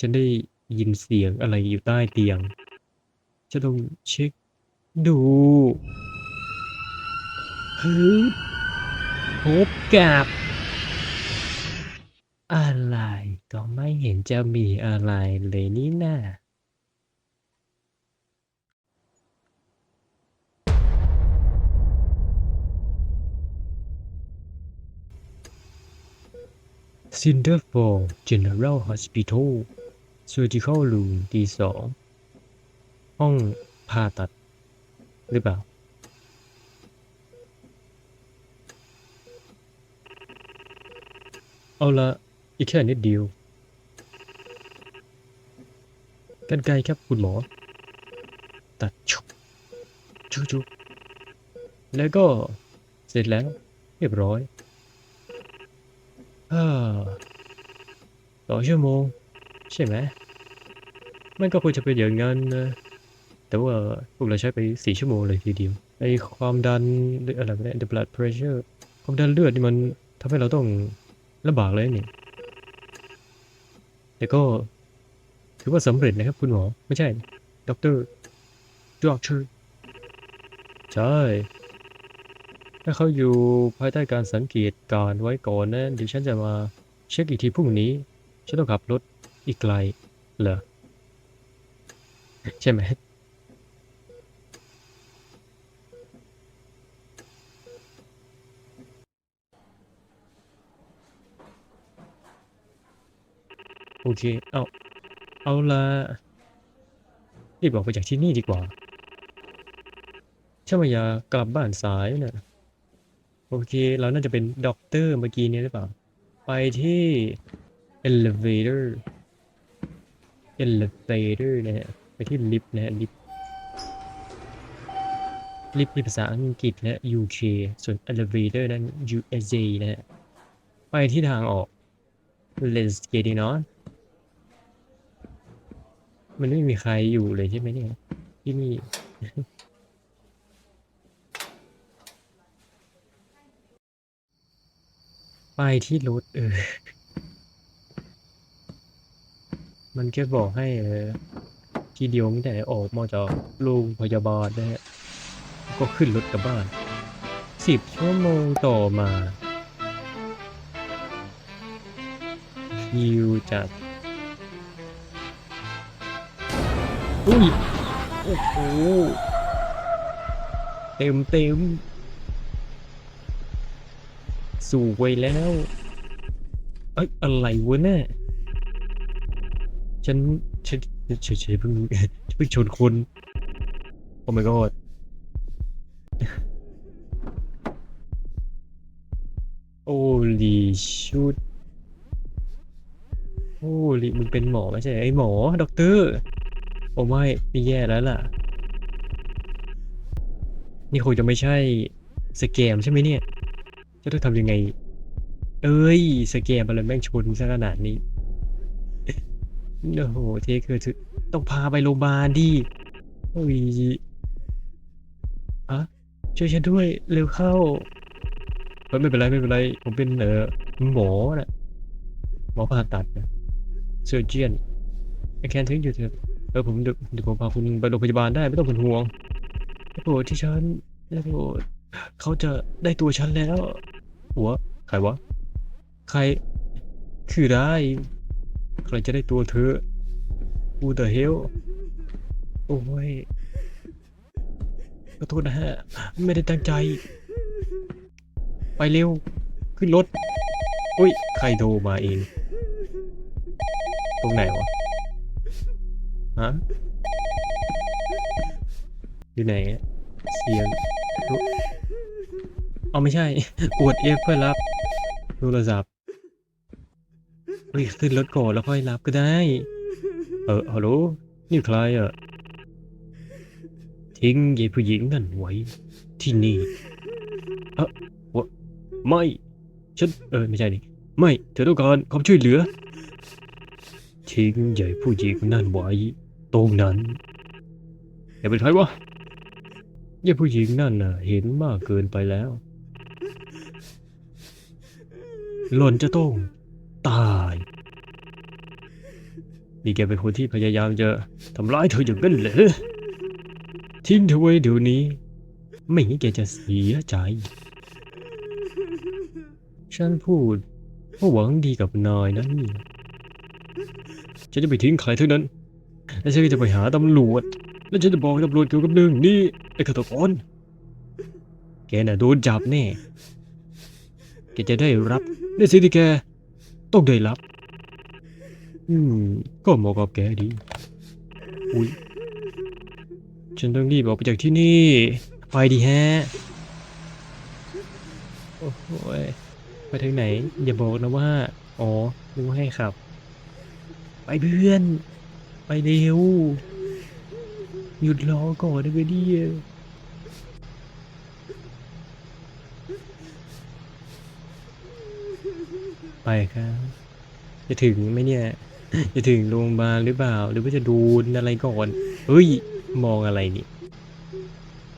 ฉันได้ยินเสียงอะไรอยู่ใต้เตียงฉันต้องเช็คดูฮึพบกับ อะไรก็ไม่เห็นจะมีอะไรเลยนี่นาซินเดอร์ฟอร์ Surgical Room ตีสองห้องผ่าตัด หรือเปล่า เอาละอีกแค่นิดเดียว กันไกลครับคุณหมอ ตัดชุบชุบชุบแล้วก็เสร็จแล้ว เรียบร้อยอ่าต่อชั่วโมง ใช่ไหมมันก็ควรจะเป็นอย่างนั้นนะ แต่ว่าพวกเราใช้ไปสี่ชั่วโมงเลยทีเดียว ไอความดันหรืออะไรเนี่ย the blood pressure ความดันเลือดนี่มันทำให้เราต้องลำบากเลยนี่ แต่ก็ถือว่าสำเร็จนะครับคุณหมอ ไม่ใช่ ด็อกเตอร์ด็อกเตอร์ใช่ถ้าเขาอยู่ภายใต้การสังเกตการไว้ก่อนนะเดี๋ยวฉันจะมาเช็คอีกทีพรุ่งนี้ ฉันต้องขับรถ อีกไกลเหรอใช่ไหมโอเค เอาเอาละรีบออกไปจากที่นี่ดีกว่าฉันไม่อยากลับบ้านสายเนะโอเค เราน่าจะเป็นด็อกเตอร์เมื่อกี้นี้หรือเปล่า ไปที่ elevator elevator นะฮะ ไปที่ลิฟต์นะฮะลิฟต์ลิฟต์ภาษาอังกฤษและ UK ส่วน elevator นั้น USA นะฮะ ไปที่ทางออก let's get it on มันไม่มีใครอยู่เลยใช่ไหมเนี่ย ที่นี่ ไปที่รถเออ มันแค่บอกให้ทีเดียวไม่ได้ออกมาจากโรงพยาบาลนะฮะก็ขึ้นรถกลับบ้านสิบชั่วโมงต่อมาคิวจัดอุ้ยโอ้โหเต็มเต็มสู่ไปแล้ว เอ้ยอะไรวะเนี่ย ฉันฉันเฉยๆเพิ่งเพิ่งชนคนโอ้ my god โอ้ลีชุดโอ้ลีมึงเป็นหมอไม่ใช่ไอ้หมอด็อกเตอร์โอ้ไม่ไม่แย่แล้วล่ะ นี่คงจะไม่ใช่สแกมใช่ไหมเนี่ย จะต้องทำยังไง เอ้ยสแกมอะไรแม่งชนซะขนาดนี้ โอ้โหเทคือถือต้องพาไปโรงพยาบาลดิโอ้ยอะช่วยฉันด้วยเร็วเข้าเฮ้ยไม่เป็นไรไม่เป็นไรผมเป็นเออหมอน่ะหมอผ่าตัดนะเซอร์เจียนไอแคนทิ้งอยู่เถอะเออผมเดี๋ยวเดี๋ยวผมพาคุณไปโรงพยาบาลได้ไม่ต้องเป็นห่วงได้โปรดที่ฉันได้โปรดเขาจะได้ตัวฉันแล้ว หัว ใครวะ ใคร คือได้ ใครจะได้ตัวเธอ Who the hell โอ้ยขอโทษนะฮะ ไม่ได้ตั้งใจ ไปเร็ว ขึ้นรถอุ้ย ใครโทรมาเอง ตรงไหนวะ ฮะ อยู่ไหน เสียง เอาไม่ใช่ กด F เพื่อรับ โทรศัพท์ เฮ้ยขึ้นรถก่อนแล้วค่อยรับก็ได้ เออฮัลโหลนี่ใครอะ ทิ้งยายผู้หญิงนั่นไว้ ที่นี่ เออวะไม่ฉันเออไม่ใช่นี่ไม่ เธอต้องการความช่วยเหลือ ทิ้งใหญ่ผู้หญิงนั่นไว้ ตรงนั้นอย่าเป็นใครวะยายผู้หญิงนั่นน่ะ เห็นมากเกินไปแล้ว หล่อนจะต้อง ตายนี่แกเป็นคนที่พยายามจะทำร้ายเธออย่างนั้นเหรอทิ้งเธอไว้เดี๋ยวนี้ ไม่งั้นแกจะเสียใจ ฉันพูดเพราะหวังดีกับนายนะนี่ฉันจะไปทิ้งใครเท่านั้น และฉันก็จะไปหาตำรวจ แล้วฉันจะบอกตำรวจเกี่ยวกับเรื่องนี้ไอ้ฆาตกรแกน่ะโดนจับแน่ แกจะได้รับในสิ่งที่แก ต้องได้รับ อืม ก็เหมาะกับแกดี อุ้ย ฉันต้องรีบออกไปจากที่นี่ ไปดีแฮะ โอ้โหยไปทางไหน อย่าบอกนะว่า อ๋อนึกว่าให้ขับ ไปเพื่อน ไปเร็ว หยุดรอก่อนได้ไหมเนี่ย ไปครับจะถึงไหมเนี่ย จะถึงโรงพยาบาลหรือเปล่า หรือว่าจะโดนอะไรก่อนเฮ้ย มองอะไรนี่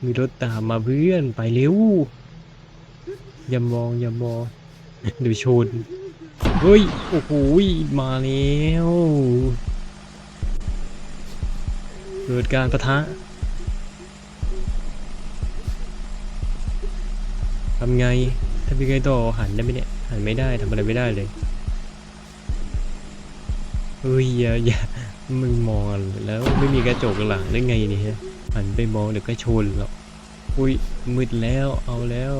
มีรถตามมาเพื่อนไปเร็ว อย่ามองอย่ามองเดี๋ยวชน เฮ้ย โอ้โหมาแล้วเกิดการประทะทำไงทำยังไงต่อหันได้ไหมเนี่ย หันไม่ได้ทำอะไรไม่ได้เลยเฮ้ยอย่าอย่ามึงมองแล้วไม่มีกระจกหลังได้ไงนี่ฮะหันไปมองเดี๋ยวก็ชนหรอกอุ้ยมืดแล้วเอาแล้ว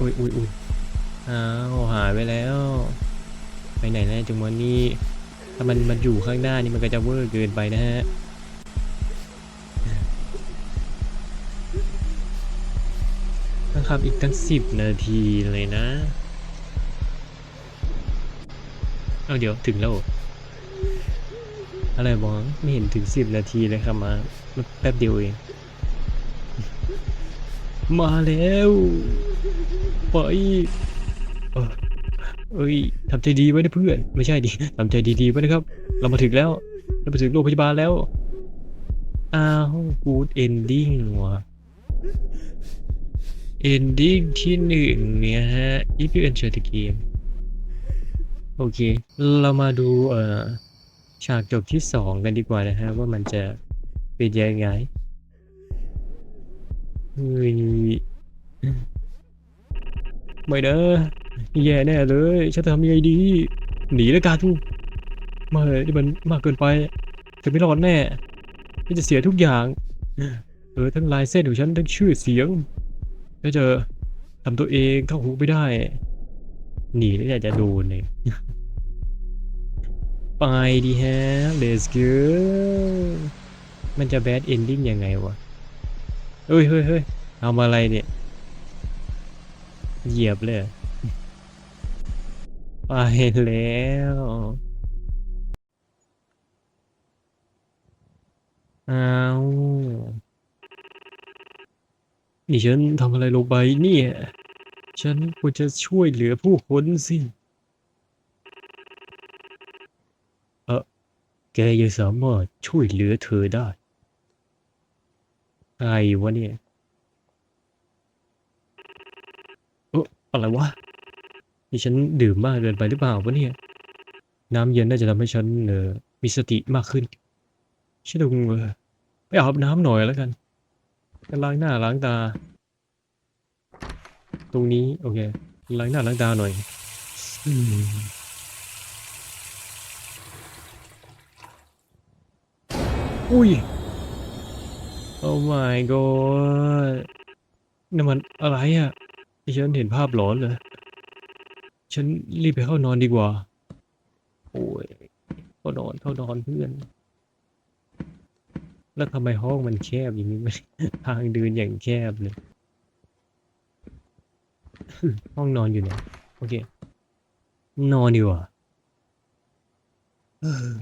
อุ้ยอุ้ยอุ้ยอ้าวหายไปแล้ว ไปไหนแล้วจังหวะนี้ถ้ามันมันอยู่ข้างหน้านี่มันก็จะเวอร์เกินไปนะฮะ ขับอีกตั้งสิบนาทีเลยนะ เอาเดี๋ยวถึงแล้วเหรออะไรบองไม่เห็นถึงสิบนาทีเลยครับมาแป๊บเดียวเอง มาแล้วไปเออเอ้ยทำใจดีไว้นะเพื่อน ไม่ใช่ดิทำใจดีๆไว้นะครับ เรามาถึงแล้ว เรามาถึงโรงพยาบาลแล้ว อ้าวกูดเอนดิ้งว่ะ เอนดิ้งที่หนึ่งเนี่ยฮะ if you enjoy the game โอเค เรามาดูเอ่อฉากจบที่สองกันดีกว่านะฮะ ว่ามันจะเป็นยังไงเฮ้ยไม่เด้อแย่แน่เลยฉันจะทำยังไงดี หนีแล้วกันทุกไม่นี่มันมากเกินไปจะไม่รอดแน่ฉันจะเสียทุกอย่าง เออทั้งลายเส้นของฉันทั้งชื่อเสียง แล้วจะทำตัวเองเข้าหูไม่ได้ หนีแล้วอยากจะโดนเลยไปดีฮะ let's go มันจะ bad ending ยังไงวะเฮ้ยเฮ้ยเฮ้ยทำอะไรเนี่ย เหยียบเลยไปแล้วอ้าว นี่ฉันทำอะไรลงไปเนี่ย ฉันควรจะช่วยเหลือผู้คนสิ เออแกยังสามารถช่วยเหลือเธอได้อะไรวะเนี่ยเอออะไรวะนี่ฉันดื่มมากเกินไปหรือเปล่าวะเนี่ย น้ำเย็นน่าจะทำให้ฉันเออมีสติมากขึ้นฉันต้องไปอาบน้ำหน่อยแล้วกัน ไปล้างหน้าล้างตา ตรงนี้โอเคล้างหน้าล้างตาหน่อยอืมอุ้ย โอ้ my god นั่นมันอะไรอะ ฉันเห็นภาพหลอนเลย ฉันรีบไปเข้านอนดีกว่า โอ้ย เข้านอนเข้านอนเพื่อน แล้วทำไมห้องมันแคบอย่างนี้มันทางเดินอย่างแคบเลย ห้องนอนอยู่ไหนโอเคนอนดีกว่าเออ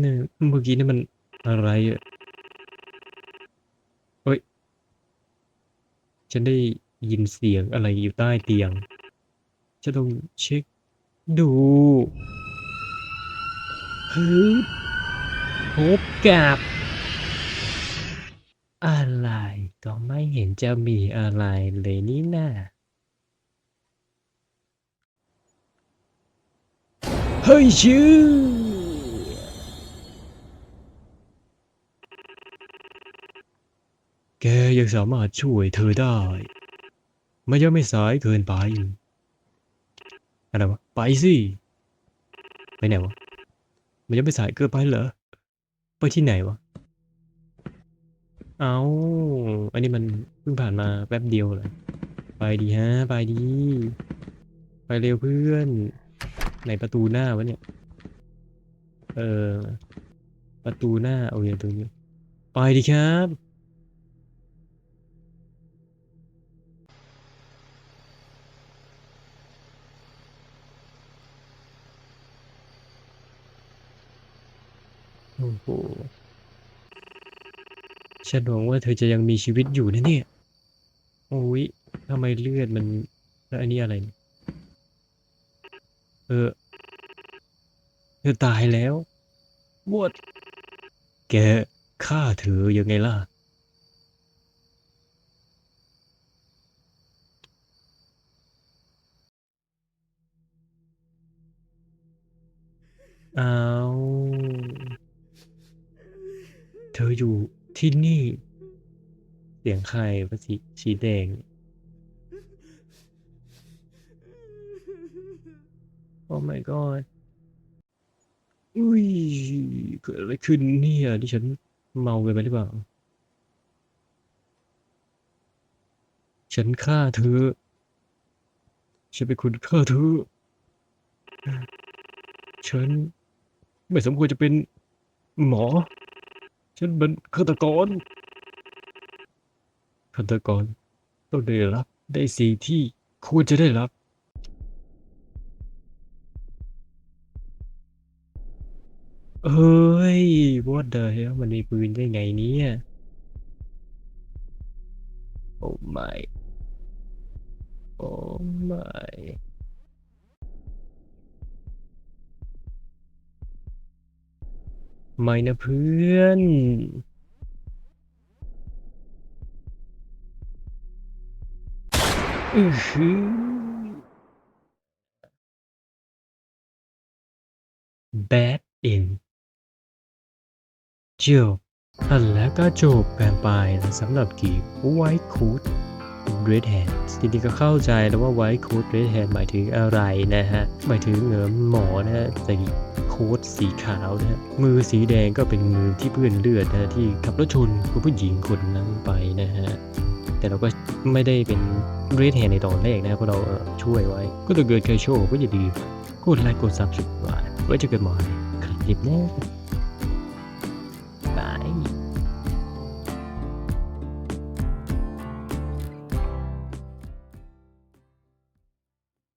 เนี่ยเมื่อกี้นี่มันอะไรอะเฮ้ย ฉันได้ยินเสียงอะไรอยู่ใต้เตียง จะต้องเช็คดูฮึ พบกับ อะไร ก็ไม่เห็นจะมีอะไรเลยนี่นะเฮ้ยชื่อแกยังสามารถช่วยเธอได้ ไม่ยังไม่สายเกินไปอะไรวะ ไปสิ ไปไหนวะ มันยังไม่สายเกินไปเหรอ ไปที่ไหนวะ เอาอันนี้มันเพิ่งผ่านมาแป๊บเดียวเลย ไปดีฮะ ไปดี ไปเร็วเพื่อนในประตูหน้าวะเนี่ย เออ ประตูหน้า โอเคตรงนี้ ไปดีครับ โอ้โหฉันหวังว่าเธอจะยังมีชีวิตอยู่นะเนี่ยโอ้ยทำไมเลือดมันแล้วอันนี้อะไรเนี่ยเออเธอตายแล้ววดแกฆ่าเธอยังไงล่ะเอาเธ ออยู่ที่นี่ เสียงใครวะสีสีแดงโอ้ my god อุ้ยเกิดอะไรขึ้นเนี่ยที่ฉันเมาเกินไปหรือเปล่า ฉันฆ่าเธอ ฉันเป็นคนฆ่าเธอ ฉัน ไม่สมควรจะเป็นหมอ ฉันเป็นฆาตกรฆาตกรต้องได้รับได้สิ่งที่ควรจะได้รับ เฮ้ย what the hell มันมีปืนได้ไงเนี่ยโอ้ my โอ้ my ไม่นะเพื่อน อือหือ bad end จบแล้วก็จบกันไปสำหรับกีม White Coat Red Hand ทีนี้ก็เข้าใจแล้วว่า White Coat Red Hand หมายถึงอะไรนะฮะ หมายถึงเหงือหมอนะฮะส่โค้ทสีขาวนะฮะ มือสีแดงก็เป็นมือที่เปื้อนเลือดนะะที่ขับรถชนคุณผู้หญิงคนนั้นไปนะฮะ แต่เราก็ไม่ได้เป็น Red Hand ในตอนแรกนะเพราะเราช่วยไว้ ก็ถ้าเกิดใครชอบก็อย่าลืมกดไลค์กด Subscribe ไว้เจอกันใหม่คลิปหน้า